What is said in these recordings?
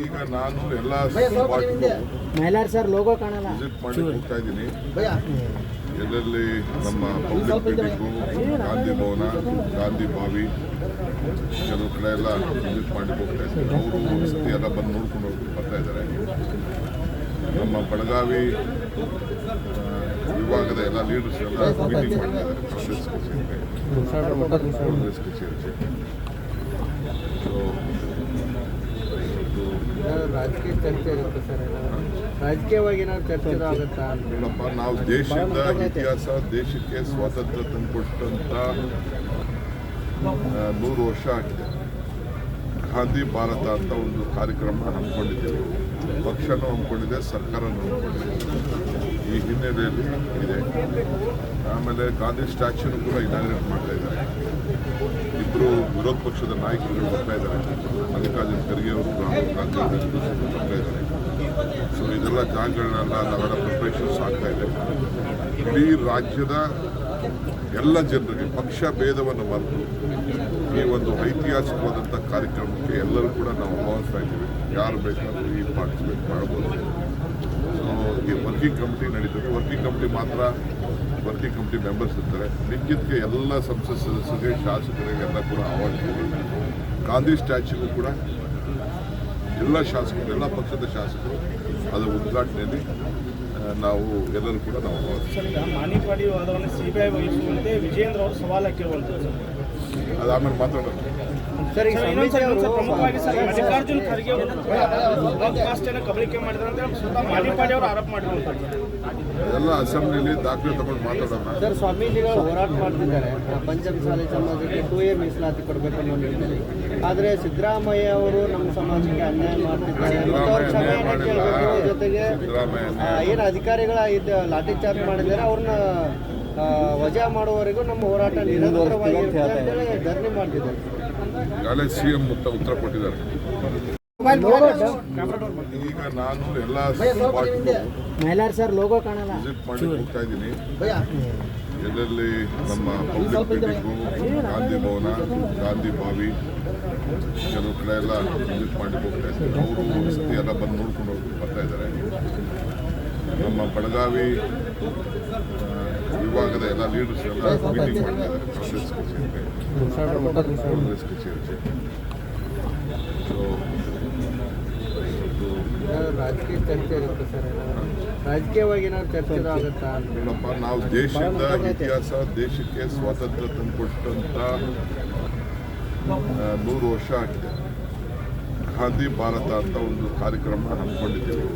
ಈಗ ನಾನು ಎಲ್ಲ ಮೈಲಾರ್ ಸರ್ ಲೋಗೋ ಕಾಣಲ್ಲ. ವಿಸಿಟ್ ಮಾಡಿ ಹೋಗ್ತಾ ಇದ್ದೀನಿ. ಎಲ್ಲೆಲ್ಲಿ ನಮ್ಮ ಪಬ್ಲಿಕ್ ಮೀಟಿಂಗು ಗಾಂಧಿ ಭವನ ಗಾಂಧಿ ಬಾವಿ. ಕೆಲವು ಕಡೆ ಎಲ್ಲ ವಿಸಿಟ್ ಮಾಡಿ ಹೋಗ್ತಾ ಇದ್ದೀನಿ ಅವರು ಸತಿ ಎಲ್ಲ ಬಂದು ನೋಡ್ಕೊಂಡು ಹೋಗಿ ಬರ್ತಾ ಇದ್ದಾರೆ. ನಮ್ಮ ಬೆಳಗಾವಿ ವಿಭಾಗದ ಎಲ್ಲ ಲೀಡರ್ಸ್ ಎಲ್ಲ ಮೀಟಿಂಗ್ ಮಾಡ್ತಾ ಇದ್ದಾರೆ. ಕಾಂಗ್ರೆಸ್ ಕಚೇರಿ ಕಾಂಗ್ರೆಸ್ ಕಚೇರಿ ಸೊ ರಾಜಕೀಯ ಚರ್ಚೆ ಸರ್ ರಾಜಕೀಯವಾಗಿ ಏನಾದ್ರು ಚರ್ಚೆ ಆಗುತ್ತಾ? ಅಂತ ನಾವು ದೇಶದ ಇತಿಹಾಸ ದೇಶಕ್ಕೆ ಸ್ವಾತಂತ್ರ್ಯ ತಂದುಕೊಟ್ಟಂತ ನೂರು ವರ್ಷ ಆಗಿದೆ. ಗಾಂಧಿ ಭಾರತ ಅಂತ ಒಂದು ಕಾರ್ಯಕ್ರಮ ಹಮ್ಮಿಕೊಂಡಿದ್ದೀವಿ. ಪಕ್ಷನೂ ಹಮ್ಮಿಕೊಂಡಿದೆ ಸರ್ಕಾರನೂ ಹಮ್ಮಿಕೊಂಡಿದೆ. ಈ ಹಿನ್ನೆಲೆಯಲ್ಲಿ ಇದೆ. ಆಮೇಲೆ ಗಾಂಧಿ ಸ್ಟ್ಯಾಚ್ಯೂನು ಕೂಡ ಇನಾಗ್ರೇಟ್ ಮಾಡ್ತಾ ಇದ್ದಾರೆ. ಇಬ್ಬರು ವಿರೋಧ ಪಕ್ಷದ ನಾಯಕರುಗಳು ಬರ್ತಾ ಇದ್ದಾರೆ. ಮಲ್ಲಿಕಾರ್ಜುನ ಖರ್ಗೆ ಅವರು ರಾಹುಲ್ ಗಾಂಧಿ ಬರ್ತಾ ಇದ್ದಾರೆ. ಸೊ ಇದೆಲ್ಲ ಜಾಗಗಳನ್ನೆಲ್ಲ ನಗರ ಪ್ರಿಪ್ರೇಷನ್ಸ್ ಆಗ್ತಾ ಇದೆ ಇಡೀ ರಾಜ್ಯದ ಎಲ್ಲ ಜನರಿಗೆ ಪಕ್ಷ ಭೇದವನ್ನು ಮರೆತು ಈ ಒಂದು ಐತಿಹಾಸಿಕವಾದಂಥ ಕಾರ್ಯಕ್ರಮಕ್ಕೆ ಎಲ್ಲರೂ ಕೂಡ ನಾವು ಆಹ್ವಾನಿಸ್ತಾ ಇದ್ದೀವಿ. ಯಾರು ಬೇಕಾದರೂ ಈ ಪಾರ್ಟಿಸಿಪೇಟ್ ಮಾಡ್ಬೋದು. ಸೊ ಈ ವರ್ಕಿಂಗ್ ಕಮಿಟಿ ನಡೀತದೆ. ವರ್ಕಿಂಗ್ ಕಮಿಟಿ ಮಾತ್ರ ವರ್ಕಿಂಗ್ ಕಮಿಟಿ ಮೆಂಬರ್ಸ್ ಇರ್ತಾರೆ. ಲಿಂಗಿತ್ಗೆ ಎಲ್ಲ ಸಂಸತ್ ಸದಸ್ಯರಿಗೆ ಶಾಸಕರಿಗೆಲ್ಲ ಕೂಡ ಆಹ್ವಾನಿಸ್ತೀವಿ ಗಾಂಧಿ ಸ್ಟ್ಯಾಚ್ಯೂಗೂ ಕೂಡ ಎಲ್ಲ ಶಾಸಕರು, ಎಲ್ಲ ಪಕ್ಷದ ಶಾಸಕರು ಅದರ ಉದ್ಘಾಟನೆಯಲ್ಲಿ ನಾವು ಎಲ್ಲರೂ ಕೂಡ ನಾವು ಮಾನಿಪಾಡಿ ವಾದವನ್ನು ಸಿಬಿಐ ವಹಿಸುವಂತೆ ವಿಜೇಂದ್ರ ಅವರು ಸವಾಲು ಹಾಕಿರುವಂಥದ್ದು ಅದು ಆಮೇಲೆ ಮಾತಾಡೋಣ. ಸರ್ ಪ್ರಮುಖವಾಗಿ ಸರ್ ಮಲ್ಲಿಕಾರ್ಜುನ್ ಖರ್ಗೆ ಅವರು ಕಬಳಿಕೆ ಮಾಡಿದ್ರೆ ಅಂತ ಸ್ವತಃ ಮಾಣಿಪಾಡಿ ಅವರು ಆರೋಪ ಮಾಡಿರುವಂಥದ್ದು ಎಲ್ಲ ಅಸೆಂಬ್ಲಿಲಿ ದಾಖಲೆ ತಗೊಂಡು ಮಾತಾಡೋಣ. ಸರ್ ಸ್ವಾಮೀಜಿಗಳು ಹೋರಾಟ ಮಾಡ್ತಿದ್ದಾರೆ. ಪಂಚಮಸಾಲಿ ಸಮಾಜಕ್ಕೆ ಟೂ ಎ ಮೀಸಲಾತಿ ಕೊಡಬೇಕು ಅನ್ನೋ ನಿಟ್ಟಿನಲ್ಲಿ. ಆದರೆ ಸಿದ್ದರಾಮಯ್ಯ ಅವರು ನಮ್ಮ ಸಮಾಜಕ್ಕೆ ಅನ್ಯಾಯ ಮಾಡ್ತಿದ್ದಾರೆ ಜೊತೆಗೆ ಏನು ಅಧಿಕಾರಿಗಳ ಲಾಠಿ ಚಾರ್ಜ್ ಮಾಡಿದ್ದಾರೆ, ಅವ್ರನ್ನ ವಜಾ ಮಾಡುವವರೆಗೂ ನಮ್ಮ ಹೋರಾಟ ನಿರಂತರವಾಗಿ ಧರಣಿ ಮಾಡ್ತಿದ್ದಾರೆ. ಉತ್ತರ ಕೊಟ್ಟಿದ್ದಾರೆ. ಈಗ ನಾನು ಎಲ್ಲ ಮೈಲಾರ್ ಸರ್ ಲೋಗೋ ಕಾಣಲ್ಲ. ವಿಸಿಟ್ ಮಾಡಿ ಹೋಗ್ತಾ ಇದ್ದೀನಿ. ಎಲ್ಲೆಲ್ಲಿ ನಮ್ಮ ಪಬ್ಲಿಕ್ ಮೀಟಿಂಗು ಗಾಂಧಿ ಭವನ ಗಾಂಧಿ ಬಾವಿ ಕೆಲವು ಕಡೆ ಎಲ್ಲ ವಿಸಿಟ್ ಮಾಡಿ ಹೋಗ್ತಾ ಇದ್ದೀನಿ. ಅವರು ಸತಿ ಎಲ್ಲ ಬಂದು ನೋಡ್ಕೊಂಡು ಹೋಗಿ ಬರ್ತಾ ಇದ್ದಾರೆ. ನಮ್ಮ ಬೆಳಗಾವಿ ವಿಭಾಗದ ಎಲ್ಲ ಲೀಡರ್ಸ್ ಎಲ್ಲ ಮೀಟಿಂಗ್ ಮಾಡ್ತಾ ಇದ್ದಾರೆ ಕಾಂಗ್ರೆಸ್ ಕಚೇರಿ ಕಾಂಗ್ರೆಸ್ ಕಚೇರಿ ಸೊ ರಾಜಕೀಯ ಚರ್ಚೆ ಇರುತ್ತೆ ಸರ್ ರಾಜಕೀಯವಾಗಿ ಏನಾದ್ರು ಚರ್ಚೆ ಆಗುತ್ತಾ? ನೋಡಪ್ಪ ನಾವು ದೇಶದ ಇತಿಹಾಸ ದೇಶಕ್ಕೆ ಸ್ವಾತಂತ್ರ್ಯ ತಂದುಕೊಟ್ಟಂತ ನೂರು ವರ್ಷ ಆಗಿದೆ. ಗಾಂಧಿ ಭಾರತ ಅಂತ ಒಂದು ಕಾರ್ಯಕ್ರಮ ಹಮ್ಮಿಕೊಂಡಿದ್ದೀವಿ.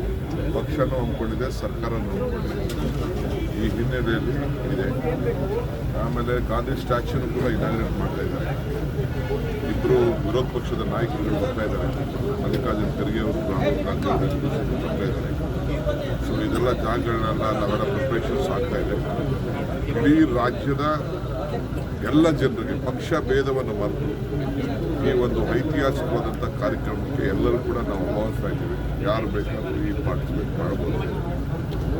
ಪಕ್ಷನೂ ಹಮ್ಮಿಕೊಂಡಿದೆ ಸರ್ಕಾರನೂ ಹಮ್ಮಿಕೊಂಡಿದೆ. ಈ ಹಿನ್ನೆಲೆಯಲ್ಲಿ ಇದೆ. ಆಮೇಲೆ ಗಾಂಧಿ ಸ್ಟ್ಯಾಚ್ಯೂನು ಕೂಡ ಇನಾಗ್ರೇಟ್ ಮಾಡ್ತಾ ಇದ್ದಾರೆ. ಇಬ್ಬರು ವಿರೋಧ ಪಕ್ಷದ ನಾಯಕರುಗಳು ಬರ್ತಾ ಇದ್ದಾರೆ. ಮಲ್ಲಿಕಾರ್ಜುನ ಖರ್ಗೆ ಅವರು, ರಾಹುಲ್ ಗಾಂಧಿ ಅವರು ಬರ್ತಾ ಇದ್ದಾರೆ. ಸೊ ಇದೆಲ್ಲ ಜಾಗಗಳನ್ನೆಲ್ಲ ನಗರ ಪ್ರಿಪ್ರೇಷನ್ಸ್ ಆಗ್ತಾ ಇದೆ. ಇಡೀ ರಾಜ್ಯದ ಎಲ್ಲ ಜನರಿಗೆ ಪಕ್ಷ ಭೇದವನ್ನು ಮರೆತು ಈ ಒಂದು ಐತಿಹಾಸಿಕವಾದಂಥ ಕಾರ್ಯಕ್ರಮಕ್ಕೆ ಎಲ್ಲರೂ ಕೂಡ ನಾವು ಆಹ್ವಾನಿಸ್ತಾ ಇದ್ದೀವಿ. ಯಾರು ಬೇಕಾದರೂ ಈ ಪಾರ್ಟಿಸಿಪೇಟ್ ಮಾಡ್ಬೋದು.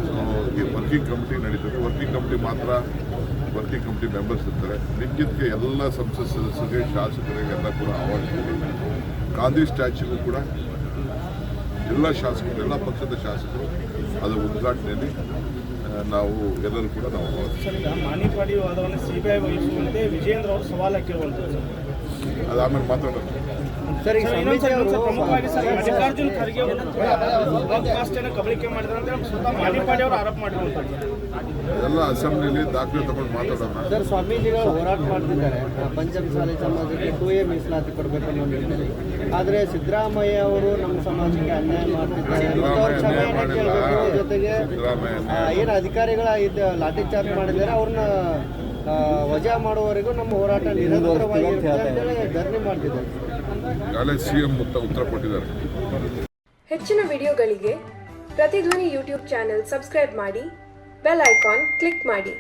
ಸೊ ಈ ವರ್ಕಿಂಗ್ ಕಮಿಟಿ ನಡೀತದೆ. ವರ್ಕಿಂಗ್ ಕಮಿಟಿ ಮಾತ್ರ ವರ್ಕಿಂಗ್ ಕಮಿಟಿ ಮೆಂಬರ್ಸ್ ಇರ್ತಾರೆ. ನಿಜಕ್ಕೆ ಎಲ್ಲ ಸಂಸತ್ ಸದಸ್ಯರಿಗೆ ಶಾಸಕರಿಗೆಲ್ಲ ಕೂಡ ಆಹ್ವಾನಿಸ್ತೀವಿ. ಗಾಂಧಿ ಸ್ಟ್ಯಾಚ್ಯೂಗೂ ಕೂಡ ಎಲ್ಲ ಶಾಸಕರು, ಎಲ್ಲ ಪಕ್ಷದ ಶಾಸಕರು ಅದರ ಉದ್ಘಾಟನೆಯಲ್ಲಿ ನಾವು ಎಲ್ಲರೂ ಕೂಡ ನಾವು ಮಾನಿಪಾಡಿ ವಾದವನ್ನು ಸಿಬಿಐ ವಹಿಸುವಂತೆ ವಿಜೇಂದ್ರ ಅವರು ಸವಾಲು ಹಾಕಿರುವಂಥದ್ದು ಅದು ಆಮೇಲೆ ಮಾತಾಡೋಣ. ಸರ್ ಪ್ರಮುಖವಾಗಿ ಸರ್ ಮಲ್ಲಿಕಾರ್ಜುನ್ ಖರ್ಗೆ ಅವರು ಕಬಳಿಕೆ ಮಾಡಿದ್ದಾರೆ ಅಂತ ಸ್ವತಃ ಮಾಣಿಪಾಡಿ ಅವರು ಆರೋಪ ಮಾಡಿರುವಂಥದ್ದು. ಅದೆಲ್ಲ ಅಸೆಂಬ್ಲಿಲಿ ದಾಖಲೆ ತಗೊಂಡು ಮಾತಾಡೋಣ. ಸರ್ ಸ್ವಾಮೀಜಿಗಳು ಹೋರಾಟ ಮಾಡ್ತಿದ್ದಾರೆ. ಪಂಚಮಸಾಲಿ ಸಮಾಜಕ್ಕೆ ಟೂ ಎ ಮೀಸಲಾತಿ ಕೊಡಬೇಕು ಅನ್ನೋ ನಿಟ್ಟಿನಲ್ಲಿ. ಆದರೆ ಸಿದ್ದರಾಮಯ್ಯ ಅವರು ನಮ್ಮ ಸಮಾಜಕ್ಕೆ ಅನ್ಯಾಯ ಮಾಡ್ತಿದ್ದಾರೆ. ಜೊತೆಗೆ ಏನು ಅಧಿಕಾರಿಗಳ ಇದು ಲಾಠಿ ಚಾರ್ಜ್ ಮಾಡಿದ್ದಾರೆ ಅವ್ರನ್ನ ವಜಾ ಮಾಡುವವರೆಗೂ ನಮ್ಮ ಹೋರಾಟ ಧರಣಿ ಮಾಡ್ತಿದ್ದಾರೆ. ಉತ್ತರ ಕೊಟ್ಟಿದ್ದಾರೆ. ಹೆಚ್ಚಿನ ವಿಡಿಯೋಗಳಿಗೆ ಪ್ರತಿಧ್ವನಿ ಯೂಟ್ಯೂಬ್ ಚಾನೆಲ್ ಸಬ್ಸ್ಕ್ರೈಬ್ ಮಾಡಿ ಬೆಲ್ ಐಕಾನ್ ಕ್ಲಿಕ್ ಮಾಡಿ.